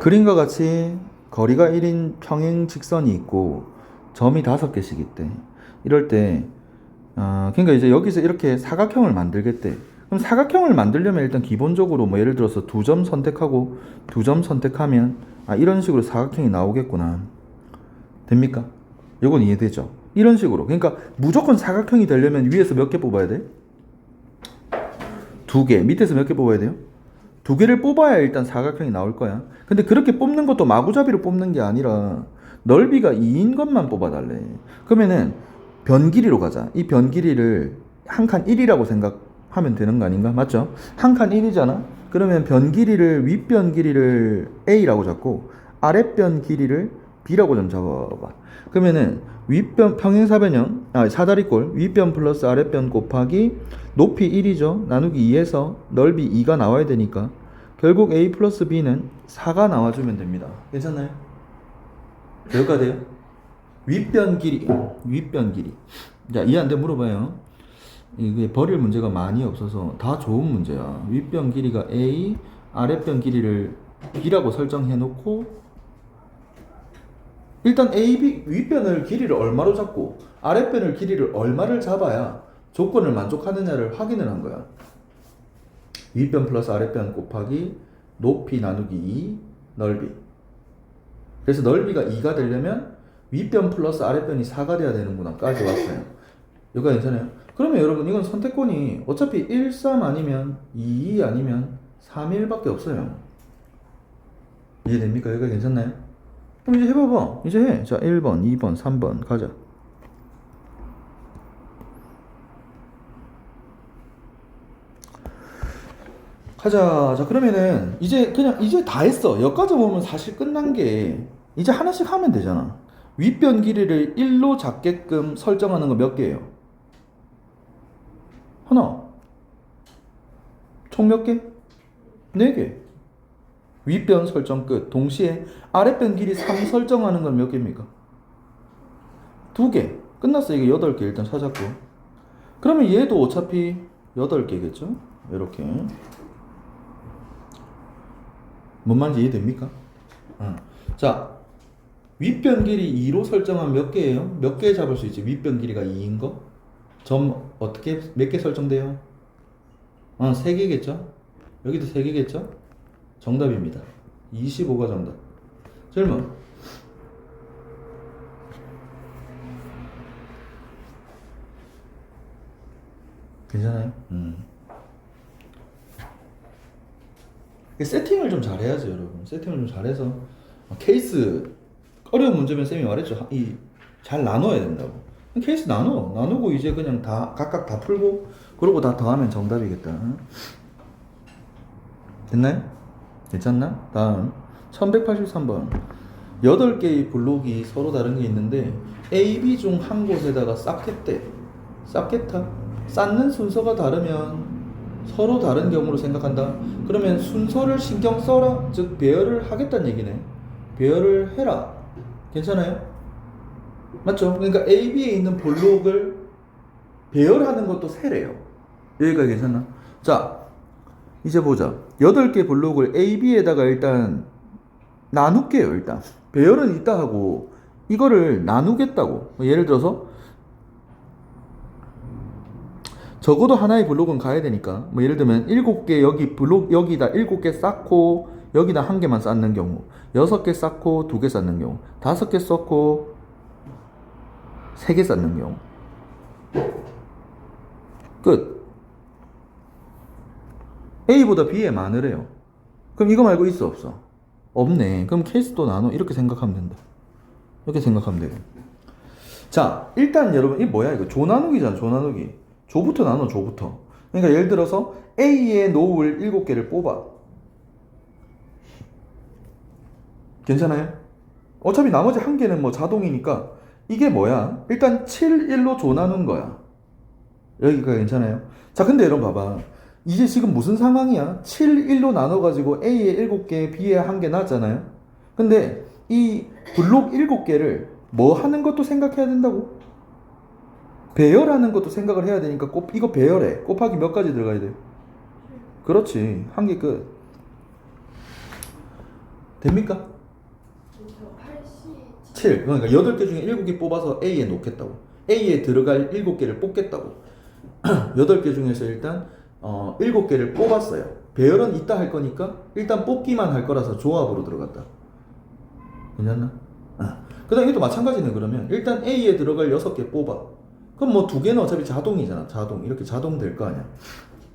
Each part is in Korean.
그림과 같이 거리가 1인 평행 직선이 있고 점이 다섯 개씩 있대. 이럴 때, 어, 그러니까 이제 여기서 이렇게 사각형을 만들겠대. 그럼 사각형을 만들려면 일단 기본적으로 뭐 예를 들어서 두 점 선택하고 두 점 선택하면 아 이런 식으로 사각형이 나오겠구나. 됩니까? 요건 이해되죠? 이런 식으로. 그러니까 무조건 사각형이 되려면 위에서 몇 개 뽑아야 돼? 두 개. 밑에서 몇 개 뽑아야 돼요? 두 개를 뽑아야 일단 사각형이 나올 거야. 근데 그렇게 뽑는 것도 마구잡이로 뽑는 게 아니라 넓이가 2인 것만 뽑아달래. 그러면은 변 길이로 가자. 이 변 길이를 한 칸 1이라고 생각하면 되는 거 아닌가? 맞죠? 한 칸 1이잖아? 그러면 변 길이를 윗변 길이를 A라고 잡고 아랫변 길이를 B라고 좀 적어봐. 그러면은 윗변 평행사변형 아 사다리꼴 윗변 플러스 아랫변 곱하기 높이 1이죠 나누기 2에서 넓이 2가 나와야 되니까 결국 a 플러스 b는 4가 나와주면 됩니다 괜찮나요? 여기까지 돼요? 윗변 길이 윗변 길이 자 이해 안 돼 물어봐요 이게 버릴 문제가 많이 없어서 다 좋은 문제야 윗변 길이가 a 아랫변 길이를 b라고 설정해 놓고 일단 AB 윗변을 길이를 얼마로 잡고 아랫변을 길이를 얼마를 잡아야 조건을 만족하느냐를 확인을 한 거야. 윗변 플러스 아랫변 곱하기 높이 나누기 2 넓이. 그래서 넓이가 2가 되려면 윗변 플러스 아랫변이 4가 돼야 되는구나까지 왔어요. 이거 괜찮아요? 그러면 여러분 이건 선택권이 어차피 1, 3 아니면 2, 2 아니면 3, 1밖에 없어요. 이해됩니까? 여기가 괜찮나요? 그럼 이제 해봐봐. 이제 해. 자, 1번, 2번, 3번 가자. 가자. 자, 그러면은 이제 그냥 이제 다 했어. 여기까지 보면 사실 끝난 게 이제 하나씩 하면 되잖아. 윗변 길이를 1로 잡게끔 설정하는 거 몇 개예요? 하나. 총 몇 개? 네 개. 윗변 설정 끝. 동시에 아랫변 길이 3 설정하는 건 몇 개입니까? 두 개. 끝났어. 이게 8개 일단 찾았고. 그러면 얘도 어차피 8개겠죠? 이렇게. 뭔 말인지 이해됩니까? 어. 자, 윗변 길이 2로 설정하면 몇 개예요? 몇 개 잡을 수 있지? 윗변 길이가 2인 거? 점 어떻게 몇 개 설정돼요? 어, 3개겠죠? 여기도 3개겠죠? 정답입니다. 25가 정답. 질문. 괜찮아요? 음. 세팅을 좀 잘해야죠, 여러분. 세팅을 좀 잘해서 어, 케이스 어려운 문제면 쌤이 말했죠. 이 잘 나눠야 된다고. 케이스 나눠, 나누고 이제 그냥 다 각각 다 풀고 그러고 다 더하면 정답이겠다. 됐나요? 괜찮나? 다음 1183번 8개의 블록이 서로 다른 게 있는데 A, B 중 한 곳에다가 쌓겠대 쌓겠다 쌓는 순서가 다르면 서로 다른 경우로 생각한다 그러면 순서를 신경 써라 즉 배열을 하겠다는 얘기네 배열을 해라 괜찮아요? 맞죠? 그러니까 A, B에 있는 블록을 배열하는 것도 세래요 여기가 괜찮나? 자 이제 보자. 8개 블록을 A, B에다가 일단 나눌게요, 일단. 배열은 있다 하고, 이거를 나누겠다고. 뭐 예를 들어서, 적어도 하나의 블록은 가야 되니까, 뭐 예를 들면 7개 여기 블록, 여기다 7개 쌓고, 여기다 한 개만 쌓는 경우, 6개 쌓고, 2개 쌓는 경우, 5개 쌓고, 3개 쌓는 경우. 끝. A보다 B에 많으래요. 그럼 이거 말고 있어 없어? 없네. 그럼 케이스도 나눠 이렇게 생각하면 된다. 이렇게 생각하면 돼요. 자, 일단 여러분 이 뭐야 이거 조 나누기잖아. 조 나누기. 조부터 나눠 조부터. 그러니까 예를 들어서 A의 노을 7개를 뽑아. 괜찮아요? 어차피 나머지 한 개는 뭐 자동이니까 이게 뭐야? 일단 7, 1로 조 나눈 거야. 여기가 괜찮아요? 자, 근데 여러분 봐봐. 이제 지금 무슨 상황이야? 7, 1로 나눠가지고 A에 7개, B에 1개 났잖아요? 근데 이 블록 7개를 뭐 하는 것도 생각해야 된다고? 배열하는 것도 생각을 해야 되니까 곱, 이거 배열해. 곱하기 몇 가지 들어가야 돼? 그렇지. 한 개 끝. 됩니까? 7. 그러니까 8개 중에 7개 뽑아서 A에 놓겠다고. A에 들어갈 7개를 뽑겠다고. 8개 중에서 일단 어, 7개를 뽑았어요. 배열은 이따 할 거니까 일단 뽑기만 할 거라서 조합으로 들어갔다. 괜찮나? 아. 그 다음에 또 마찬가지네 그러면 일단 A에 들어갈 6개 뽑아. 그럼 뭐 두 개는 어차피 자동이잖아. 자동. 이렇게 자동 될 거 아니야.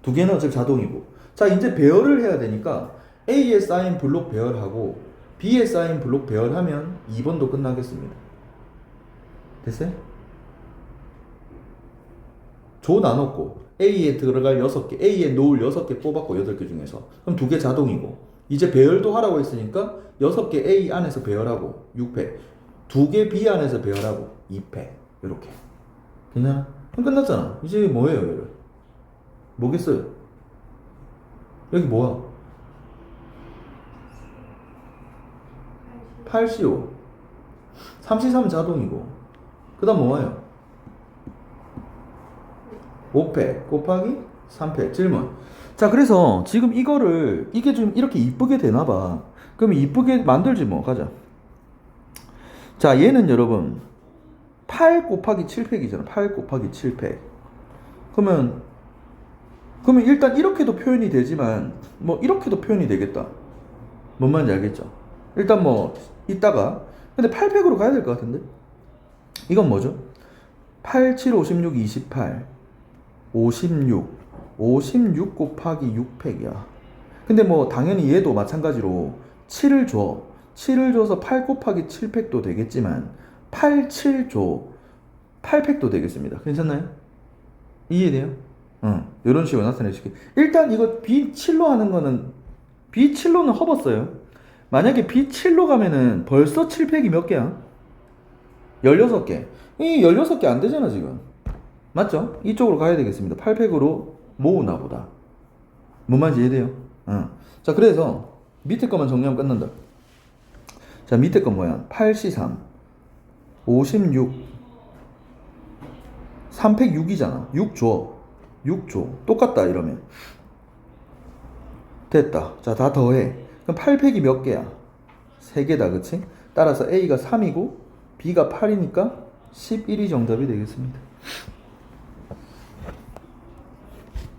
두 개는 어차피 자동이고. 자, 이제 배열을 해야 되니까 A에 쌓인 블록 배열하고 B에 쌓인 블록 배열하면 2번도 끝나겠습니다. 됐어요? 조 나눴고 A에 들어갈 6개, A에 놓을 6개 뽑았고 8개 중에서. 그럼 두개 자동이고. 이제 배열도 하라고 했으니까 6개 A 안에서 배열하고 6패 두개 B 안에서 배열하고 2패 이렇게. 그냥 그럼 끝났잖아. 이제 뭐예요 얘를? 뭐겠어요? 여기 뭐야? 8CO 33 자동이고. 그 다음 뭐예요 5패 곱하기 3패. 질문. 자 그래서 지금 이거를 이게 좀 이렇게 이쁘게 되나 봐. 그럼 이쁘게 만들지 뭐. 가자. 자 얘는 여러분 8 곱하기 7팩이잖아. 8 곱하기 7팩. 그러면 그러면 일단 이렇게도 표현이 되지만 뭐 이렇게도 표현이 되겠다. 뭔 말인지 알겠죠? 일단 뭐 이따가. 근데 8팩으로 가야 될 것 같은데? 이건 뭐죠? 8 7 56 28 56 56 곱하기 6팩이야. 근데 뭐 당연히 얘도 마찬가지로 7을 줘. 7을 줘서 8 곱하기 7팩도 되겠지만 8 7줘 8팩도 되겠습니다. 괜찮나요? 이해돼요? 응. 이런 식으로 나타내줄게. 일단 이거 B7로 하는 거는 B7로는 허벗어요. 만약에 B7로 가면은 벌써 7팩이 몇 개야? 16개. 이 16개 안 되잖아 지금 맞죠? 이쪽으로 가야 되겠습니다. 8팩으로 모으나 보다. 뭔 말인지 이해돼요? 응. 자, 그래서 밑에 것만 정리하면 끝난다. 자, 밑에 건 뭐야? 8C3, 56, 3팩 6이잖아. 6줘. 6줘. 똑같다, 이러면. 됐다. 자, 다 더해. 그럼 8팩이 몇 개야? 3개다, 그치? 따라서 A가 3이고, B가 8이니까 11이 정답이 되겠습니다.